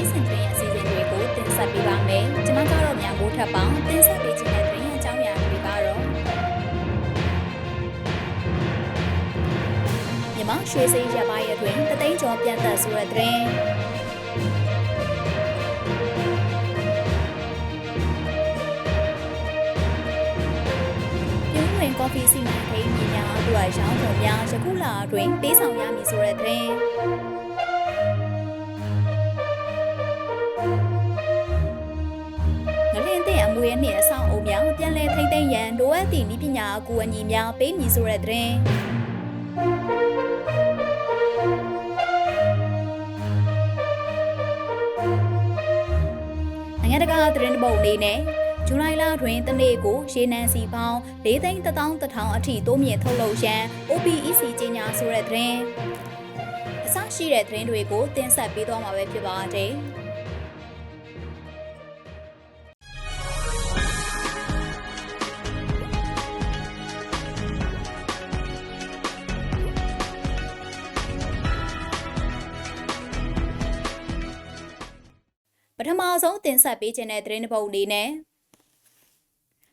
င်းတိုင်းရဲ့နေ့စဉ်တွင်အစီအစဉ်တွေကိုတင်ဆက်ပေးပါမယ်။ကျွန်မကတော့မြန်မိုးထပ်ပေါင်းတင်ဆက်ပေးခြင်းတဲ့တွင်အကြောင်းအရာတွေကတော့မြမရွှေစိမ်းရပိုင်းအတွင်းတသိန်းကျော်ပြန်သက်ဆိုတဲ့တွင်ပြုံးဝင်ကော်ဖီစီမံကိန်းကြီးများအတွက်ရောင်းကုန်များယခုလအတွင်းပေးဆောင်ရမည်ဆိုတဲ့တွင်င မွေနှင့်အဆောင်အုံများပြန်လည်ထိမ့်သိမ်းရန်လိုအပ်သည့်ဤပညာအကူအညီများပေးမည်ဆိုတဲ့တွင်နိုင်ငံတကာသတင်းတပုတ်အနေနဲ့ဇူလိုင်လတွင်တနေ့ကိုရေနံစီပေါင်း၄သိန်း1000တထောင်အထိတိုးမြင့်ထုတ်လုပ်ရန် OPEC ကြေညာဆိုတဲ့တွင်အစရှိတဲ့သတင်းတွေကိုတင်ဆက်ပေးသွားမှာပဲဖြစ်ပါတယ်။ ထမဆုံးတင်ဆက်ပေးခြင်းတဲ့သတင်းတစ်ပုဒ်အနေနဲ့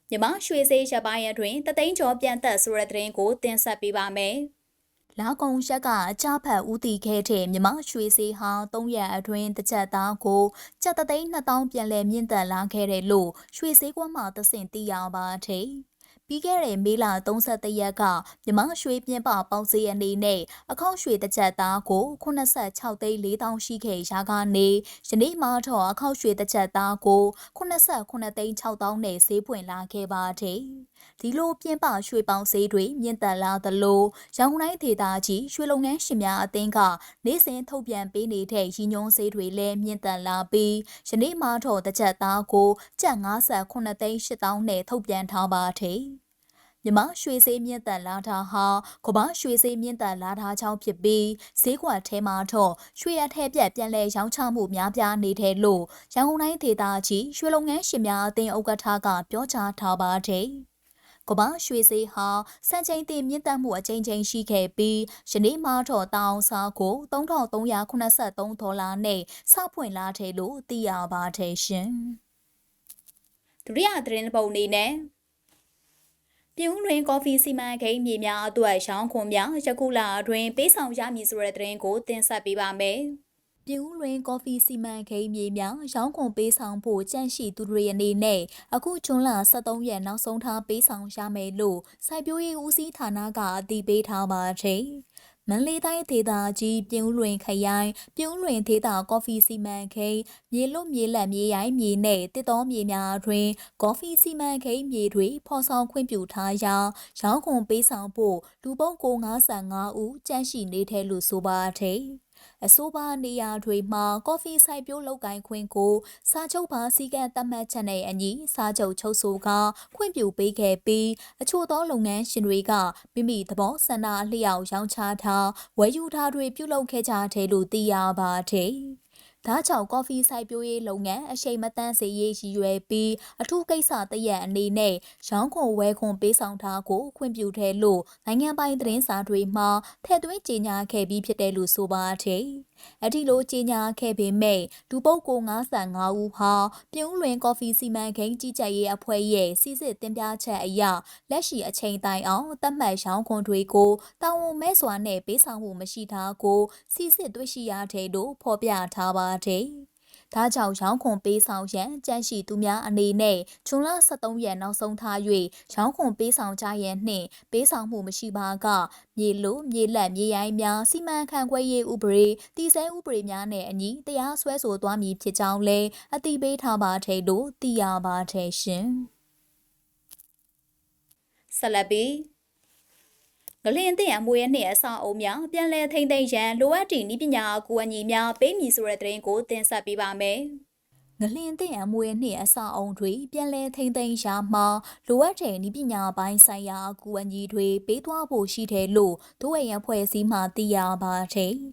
မြမရွှေစေးရပိုင်းအတွင်းတသိန်းကျော်ပြန်သက်ဆိုတဲ့သတင်းကိုတင်ဆက်ပေးပါမယ်။လာကုံရက်ကအကြဖက်ဦးတည်ခဲ့တဲ့မြမရွှေစေးဟာ၃ရက်အတွင်းတစ်ချက်သားကိုကျပ်တသိန်း2000ပြန်လည်မြင့်တက်လာခဲ့တယ်လို့ရွှေစေးကွမ်းမှသစင်သိရပါတယ်။ ပြီးခဲ့တဲ့မေလ31ရက်ကမြမရွှေပြင်းပပေါင်းစည်းအနေနဲ့အခောက်ရွှေတစ်ချက်သားကို86သိန်း4000ရှိခဲ့ရာကနေယနေ့မှတော့အခောက်ရွှေတစ်ချက်သားကို89သိန်း6000နဲ့ဈေးပွင့်လာခဲ့ပါတယ်။ဒီလိုပြင်းပရွှေပေါင်းဈေးတွေမြင့်တက်လာသလိုရောင်တိုင်းဒေသကြီးရွှေလုပ်ငန်းရှင်များအသင်းကနေ့စဉ်ထုတ်ပြန်ပေးနေတဲ့ရည်ညွှန်းဈေးတွေလည်းမြင့်တက်လာပြီးယနေ့မှတော့တစ်ချက်သားကိုကျပ်58သိန်း8000နဲ့ထုတ်ပြန်ထားပါတယ်။ မြမရွှေစေးမြင့်တက်လာတာဟာကမ္ဘာရွှေစေးမြင့်တက်လာတာကြောင့်ဖြစ်ပြီးဈေးကွက်ထဲမှာတော့ရွှေရထက်ပြက်ပြန်လဲရောင်းချမှုများပြားနေတယ်လို့ရန်ကုန်တိုင်းဒေသကြီးရွှေလုပ်ငန်းရှင်များအသင်းဥက္ကဋ္ဌကပြောကြားထားပါတယ်။ကမ္ဘာရွှေစေးဟာစံချိန်တင်မြင့်တက်မှုအကြိမ်ကြိမ်ရှိခဲ့ပြီးယနေ့မှတော့တောင်စားကို3383ဒေါ်လာနဲ့စဖွင့်လာတယ်လို့သိရပါတယ်ရှင်။ဒုတိယသတင်းပုံအနေနဲ့ ပြုံးတွင်ကော်ဖီစီမံကိန်းမြေများအတွက်ရောင်းခွန်များယခုလအတွင်းပေးဆောင်ရမည်ဆိုတဲ့သတင်းကိုတင်ဆက်ပေးပါမယ်။ပြုံးလွင်ကော်ဖီစီမံကိန်းမြေများရောင်းခွန်ပေးဆောင်ဖို့ကြန့်ရှိသူတွေအနေနဲ့အခုဇွန်လ23ရက်နောက်ဆုံးထားပေးဆောင်ရမယ်လို့စိုက်ပျိုးရေးဦးစီးဌာနကအတည်ပြုထားပါတယ်။ မန္တလေးတိုင်းဒေသကြီးပြင်းဦးလွင်ခရိုင်ပြင်းဦးလွင်ဒေသကော်ဖီစီမံကိန်းမြေလွတ်မြေလက်မြေရိုင်းမြေနဲ့တစ်တော်မြေများတွင်ကော်ဖီစီမံကိန်းမြေတွေဖော်ဆောင်ခွင့်ပြုထားရာရောင်းခွန်ပေးဆောင်ဖို့လူပုတ်ကို95ဦးကြန့်ရှိနေတယ်လို့ဆိုပါတယ်။ အဆိုပါနေရာတွေမှာကော်ဖီဆိုင်ပြိုးလုပ်ကိုင်ခွင့်ကိုစာချုပ်ပါစည်းကမ်းသတ်မှတ်ချက်နဲ့အညီစာချုပ်ချုပ်ဆိုကခွင့်ပြုပေးခဲ့ပြီးအချို့သောလုပ်ငန်းရှင်တွေကမိမိသဘောဆန္ဒအလျောက်ရောင်းချထားဝယ်ယူထားတွေပြုလုပ်ခဲ့ကြတယ်လို့သိရပါတယ်။ ဒါကြောင့်ကော်ဖီစိုက်ပျိုးရေးလုပ်ငန်းအရှိန်မတန်းစေရေးရည်ရွယ်ပြီးအထူးကိစ္စတရက်အနေနဲ့ရောင်းခွန်ဝယ်ခွန်ပေးဆောင်ထားကိုခွင့်ပြုတယ်လို့နိုင်ငံပိုင်သတင်းစာတွေမှာထည့်သွင်းကြေညာခဲ့ပြီးဖြစ်တယ်လို့ဆိုပါတယ်။အထီလိုကြေညာခဲ့ပေမဲ့လူပုတ်ကို95ဦးဟာပြုံးလွင်ကော်ဖီစီမံကိန်းကြီးကြပ်ရေးအဖွဲ့ရဲ့စီစစ်တင်ပြချက်အရလက်ရှိအချိန်တိုင်အောင်သတ်မှတ်ရောင်းခွန်တွေကိုတာဝန်မဲ့စွာနဲ့ပေးဆောင်မှုမရှိတာကိုစီစစ်တွေ့ရှိရတဲ့လို့ဖော်ပြထားပါတယ်။ဒါကြောင့်ရောင်းခွန်ပေးဆောင်ရန်ကြန့်ရှိသူများအနေနဲ့ဇွန်လ23ရက်နောက်ဆုံးထား၍ရောင်းခွန်ပေးဆောင်ကြရန်နှင့်ပေးဆောင်မှုမရှိပါကမြေလိုမြေလက်မြေရိုင်းများစီမံခန့်ခွဲရေးဥပဒေတည်ဆဲဥပဒေများနဲ့အညီတရားစွဲဆိုသွားမည်ဖြစ်ကြောင်းလည်းအသိပေးထားပါတဲ့လို့သိရပါတယ်ရှင်။ဆက်လက်ပြီး ငလင်းတဲ့အမွေနှင့်အစာအုံများပြန်လည်ထိမ့်သိမ်းရန်လိုအပ်သည့်ဤပညာအကူအညီများပေးမည်ဆိုတဲ့သတင်းကိုတင်ဆက်ပေးပါမယ်။ငလင်းတဲ့အမွေနှင့်အစာအုံတွေပြန်လည်ထိမ့်သိမ်းရာမှာလိုအပ်တဲ့ဤပညာပိုင်းဆိုင်ရာအကူအညီတွေပေးသွားဖို့ရှိတယ်လို့ဒုဝရဖွဲ့စည်းမှသိရပါတယ်။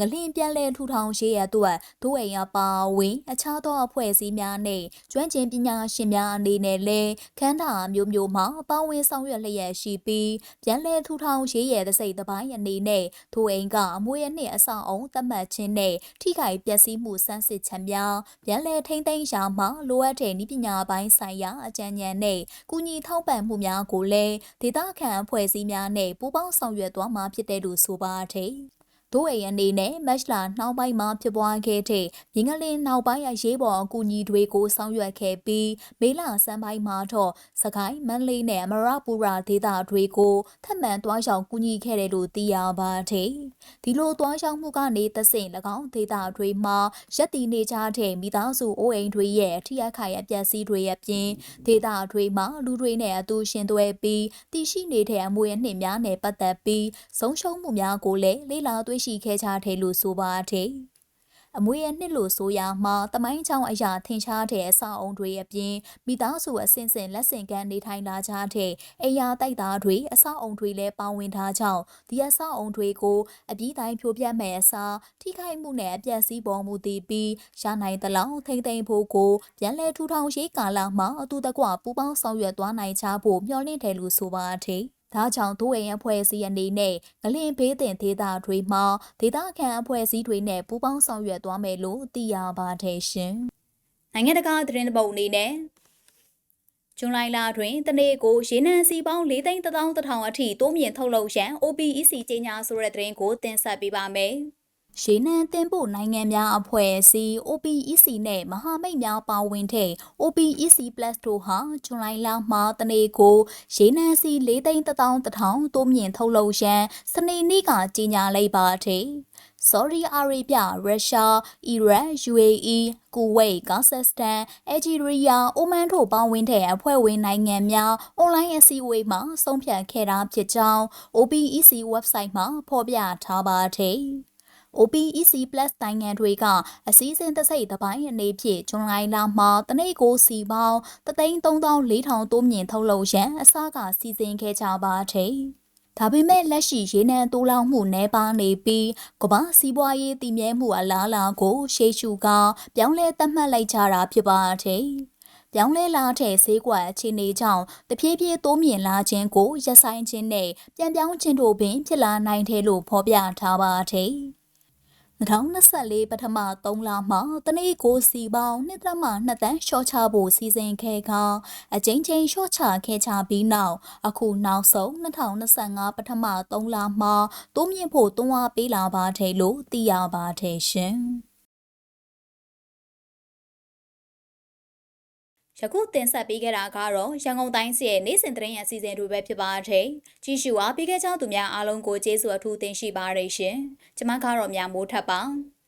ငငလင်းပြန်လဲထူထောင်ရေးရအတွက်ဒို့အိမ်အပါဝင်အခြားသောအဖွဲ့အစည်းများနဲ့ကျွမ်းကျင်ပညာရှင်များအနေနဲ့လည်းခန္ဓာမျိုးမျိုးမှာပါဝင်ဆောင်ရွက်လျက်ရှိပြီးပြန်လဲထူထောင်ရေးရတဲ့စိတ်တစ်ပိုင်းအနေနဲ့ဒို့အိမ်ကအမွေအနှစ်အဆောင်အုံသတ်မှတ်ခြင်းနဲ့ထိခိုက်ပျက်စီးမှုစမ်းစစ်ချက်များပြန်လဲထိမ့်သိမ်းရာမှာလိုအပ်တဲ့နည်းပညာပိုင်းဆိုင်ရာအကြံဉာဏ်နဲ့ကုညီထောက်ပံ့မှုများကိုလည်းဒေသခံအဖွဲ့အစည်းများနဲ့ပူးပေါင်းဆောင်ရွက်သွားမှာဖြစ်တဲ့လို့ဆိုပါတယ်။ ဒို့အိမ်အနေနဲ့မက်လာနှောင်းပိုင်းမှာဖြစ်ပွားခဲ့တဲ့မြင်းကလင်းနောက်ပိုင်းအရေးပေါ်အကူအညီတွေကိုဆောင်ရွက်ခဲ့ပြီးမေလဆန်းပိုင်းမှာတော့စကိုင်းမန္တလေးနဲ့အမရပူရာဒေသတွေကိုထပ်မံတွားရောက်ကူညီခဲ့တယ်လို့သိရပါတယ်။ဒီလိုတွားရောက်မှုကနေသဆင့်၎င်းဒေသတွေမှာရက်တည်နေကြတဲ့မိသားစုအိုးအိမ်တွေရဲ့ထိအခိုက်အပျက်စီးတွေအပြင်ဒေသတွေမှာလူတွေနဲ့အတူရှင်သွဲပြီးတည်ရှိနေတဲ့အမွေအနှစ်များနဲ့ပတ်သက်ပြီးဆုံးရှုံးမှုများကိုလည်းလေ့လာတွေ့ရှိခဲ့ကြတယ်လို့ဆိုပါတယ်။အမွေအနှစ်လို့ဆိုရမှာတမိုင်းချောင်းအရာထင်ရှားတဲ့အဆောက်အုံတွေအပြင်မိသားစုအဆင့်ဆင့်လက်ဆင့်ကမ်းနေထိုင်လာကြတဲ့အရာတိုက်သားတွေအဆောက်အုံတွေလည်းပါဝင်ထားကြောင်းဒီအဆောက်အုံတွေကိုအပြီးတိုင်းဖြိုပြတ်မဲ့အစားထိခိုက်မှုနဲ့အပျက်စီးပေါ်မူတည်ပြီးရနိုင်သလောက်ထိမ့်သိမ်းဖို့ကိုပြန်လည်ထူထောင်ရေးကာလမှာအတူတကွပူးပေါင်းဆောင်ရွက်သွားနိုင်ကြဖို့မျှော်လင့်တယ်လို့ဆိုပါတယ်။ ဒါကြောင့်ဒို့အိမ်အဖွဲ့အစည်းအနေနဲ့ငလင်ဘေးတင်ဒေသတွေမှာဒေသခံအဖွဲ့အစည်းတွေနဲ့ပူးပေါင်းဆောင်ရွက်သွားမယ်လို့သိရပါတယ်ရှင်။နိုင်ငံတကာသတင်းတပုတ်အနေနဲ့ဇွန်လလတွင်တနေ့ကိုရေနံစီပေါင်း၄သိန်း၁တောင်အထိတိုးမြင့်ထုတ်လုပ်ရန် OPEC ကြေညာဆိုတဲ့သတင်းကိုတင်ဆက်ပေးပါမယ်။ ရေနံတင်ပို့နိုင်ငံများအဖွဲ့အစည်း OPEC နဲ့မဟာမိတ်များပါဝင်တဲ့ OPEC Plus တို့ဟာဇွန်လလမှာတနေ့ကိုရေနံစီ၄သိန်း1000တောင်တိုးမြင့်ထုတ်လုပ်ရန်စနေနေ့ကကြေညာလိုက်ပါတယ်။ Saudi Arabia, Russia, Iran, UAE, Kuwait, Kazakhstan, Algeria, Oman တို့ပါဝင်တဲ့အဖွဲ့ဝင်နိုင်ငံများအွန်လိုင်းအစည်းအဝေးမှာဆုံးဖြတ်ခဲ့တာဖြစ်ကြောင်း OPEC website မှာဖော်ပြထားပါတယ်။ OPEC Plus နိုင်ငံတွေကအစည်းအဝေးတစ်စိတ်တစ်ပိုင်းအနေဖြင့်ဇွန်လလမှာတနေ့ကိုစီပေါင်း33400တိုးမြင့်ထုတ်လုပ်ရန်အစကစီစဉ်ခဲ့ကြပါတယ်။ဒါပေမဲ့လက်ရှိရေနံတိုးလောင်မှုနှဲပါနေပြီးကမ္ဘာစီးပွားရေးတည်မြဲမှုအလားအလာကိုရှေ့ရှုကပြောင်းလဲသတ်မှတ်လိုက်ကြတာဖြစ်ပါတယ်။ပြောင်းလဲလာတဲ့ဈေးကွက်အခြေအနေကြောင့်တဖြည်းဖြည်းတိုးမြင့်လာခြင်းကိုရပ်ဆိုင်ခြင်းနဲ့ပြန်ပြောင်းခြင်းတို့ပင်ဖြစ်လာနိုင်တယ်လို့ဖော်ပြထားပါတယ်။ 2024ပထမ3လမှာတနေ့ကိုစီပေါင်း1.2တန်းရှော့ချဖို့စီစဉ်ခဲ့ကအကြိမ်ကြိမ်ရှော့ချခဲ့ကြပြီးနောက်အခုနောက်ဆုံး2025ပထမ3လမှာတိုးမြင့်ဖို့တွန်းအားပေးလာပါတယ်လို့သိရပါတယ်ရှင်။ ယခုတင်ဆက်ပေးခဲ့တာကတော့ရန်ကုန်တိုင်းစီရဲ့နေ့စဉ်သတင်းရအစီအစဉ်တွေပဲဖြစ်ပါတယ်။ကြည့်ရှုအားပေးခဲ့ကြသူများအားလုံးကိုကျေးဇူးအထူးတင်ရှိပါရရှင်။ကျွန်မကတော့မြမိုးထပ်ပါ။